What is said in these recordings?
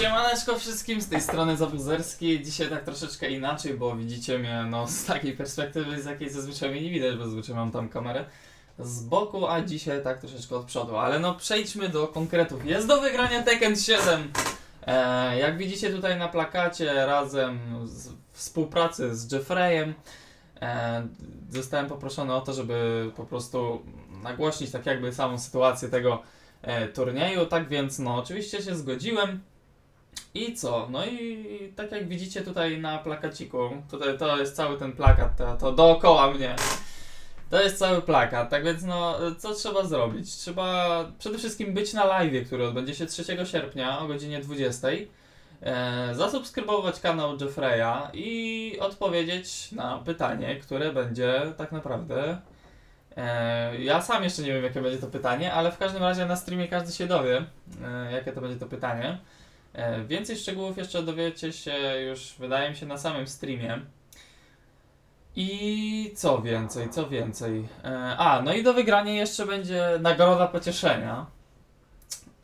Siemaneczko wszystkim, z tej strony Zabuzerski. Dzisiaj tak troszeczkę inaczej, bo widzicie mnie no, z takiej perspektywy, z jakiej zazwyczaj mnie nie widać, bo zazwyczaj mam tam kamerę z boku, a dzisiaj tak troszeczkę od przodu. Ale no przejdźmy do konkretów. Jest do wygrania Tekken 7. E, jak widzicie tutaj na plakacie, razem z współpracy z Jeffreyem, e, zostałem poproszony o to, żeby po prostu nagłośnić tak jakby samą sytuację tego e, turnieju, tak więc no oczywiście się zgodziłem. I co? No i tak jak widzicie tutaj na plakaciku, tutaj to jest cały ten plakat, to, to dookoła mnie. To jest cały plakat, tak więc no, co trzeba zrobić? Trzeba przede wszystkim być na live, który odbędzie się 3 sierpnia o godzinie 20. E, zasubskrybować kanał Jeffreya i odpowiedzieć na pytanie, które będzie tak naprawdę. E, ja sam jeszcze nie wiem, jakie będzie to pytanie, ale w każdym razie na streamie każdy się dowie, e, jakie to będzie to pytanie. E, Więcej szczegółów jeszcze dowiecie się już, wydaje mi się, na samym streamie. I co więcej, co więcej. E, A, no i do wygrania jeszcze będzie nagroda pocieszenia.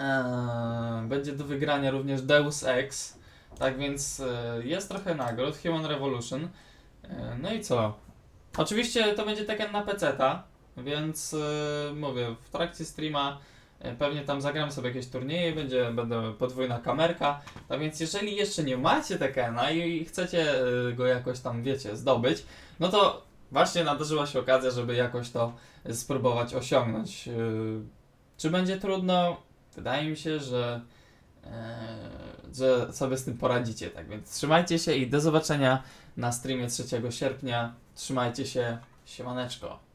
E, Będzie do wygrania również Deus Ex. Tak więc jest trochę nagród. Human Revolution. No i co? Oczywiście to będzie Tekken na PC-ta, więc mówię, w trakcie streama pewnie tam zagram sobie jakieś turnieje, będzie, będę podwójna kamerka. Tak więc jeżeli jeszcze nie macie Tekkena i chcecie e, go jakoś tam, wiecie, zdobyć, no to właśnie nadarzyła się okazja, żeby jakoś to spróbować osiągnąć. E, Czy będzie trudno? Wydaje mi się, że, e, że sobie z tym poradzicie. Tak więc trzymajcie się i do zobaczenia na streamie 3 sierpnia. Trzymajcie się, siemaneczko.